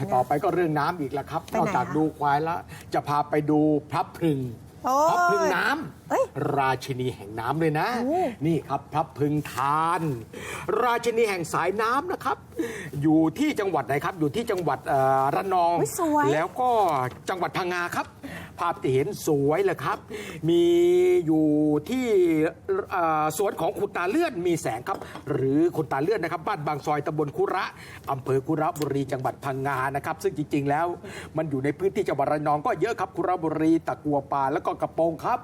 คะเนี่ต่อยไปก็เรื่องน้ำอีกแล้วครับไปไหนนอกจากคะดูควายแล้วจะพาไปดูพระพรึงโอ้ยพระพรึงน้เอ้ยำราชินีแห่งน้ำเลยนะโอ้นี่ครับพระพรึงทาน ราชินีแห่งสายน้ำนะครับ อยู่ที่จังหวัดไหนครับ อยู่ที่จังหวัดเอ่อระนองอุ๊ยสวยแล้วก็จังหวัดพังงาครับ ภาพที่เห็นสวยเลยครับ มีอยู่ที่สวนของคุณตาเลื่อนมีแสงครับ หรือคุณตาเลื่อนนะครับ บ้านบางซอยตำบลคุระอำเภอคุระบุรีจังหวัดพังงานะครับ ซึ่งจริง ๆ แล้ว มันอยู่ในพื้นที่จังหวัดระนองก็เยอะครับคุระบุรีตะกัวป่าแล้วก็กระโปรงครับ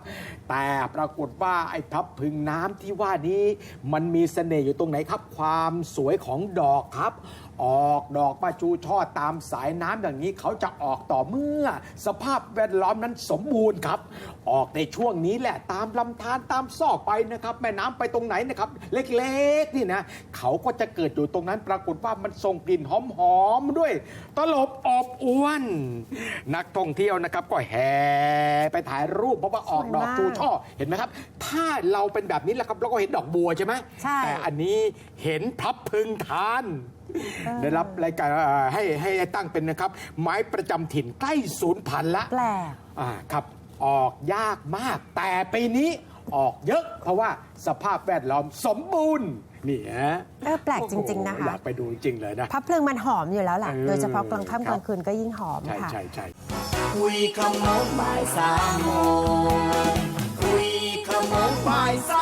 แต่ปรากฏว่าไอ้พับพึงน้ำที่ว่านี้มันมีเสน่ห์อยู่ตรงไหนครับ ความสวยของดอกครับ ออกดอกมาจูช่อตามสายน้ำอย่างนี้เขาจะออกต่อเมื่อ สภาพแวดล้อมนั้นสมบูรณ์ครับ ออกในช่วงนี้แหละตามลำธารตามซอกไปนะครับ แม่น้ำไปตรงไหนนะครับ เล็กๆนี่นะเขาก็จะเกิดอยู่ตรงนั้นปรากฏว่ามันส่งกลิ่นหอมๆด้วย ตลบอบอวน นักท่องเที่ยวนะครับก็แห่ไปถ่ายรูปเพราะว่าออกดอกสวยมากจูช่อเห็นไหมครับ ถ้าเราเป็นแบบนี้แหละครับเราก็เห็นดอกบัวใช่ไหมใช่แต่อันนี้เห็นพับพึงทาน ได้รับรายการเอ่อให้ให้ให้ตั้งเป็นนะครับ ไม้ประจำถิ่นใกล้ศูนย์พันธุ์ละแปลก อ่าครับออกยากมาก แต่ปีนี้ออกเยอะ เพราะว่าสภาพแวดล้อมสมบูรณ์นี่ฮะเออแปลกจริง ๆ นะคะโอ้โหอยากไปดูจริงเลยนะ พับเพลิงมันหอมอยู่แล้วแหละเออโดยเฉพาะกลางค่ำคกรับลางคืนก็ยิ่งหอมใช่ค่ะ ใช่ใช่ คุยขโมงบ่ายสามโมงคุยขโมงบ่ายสามโมง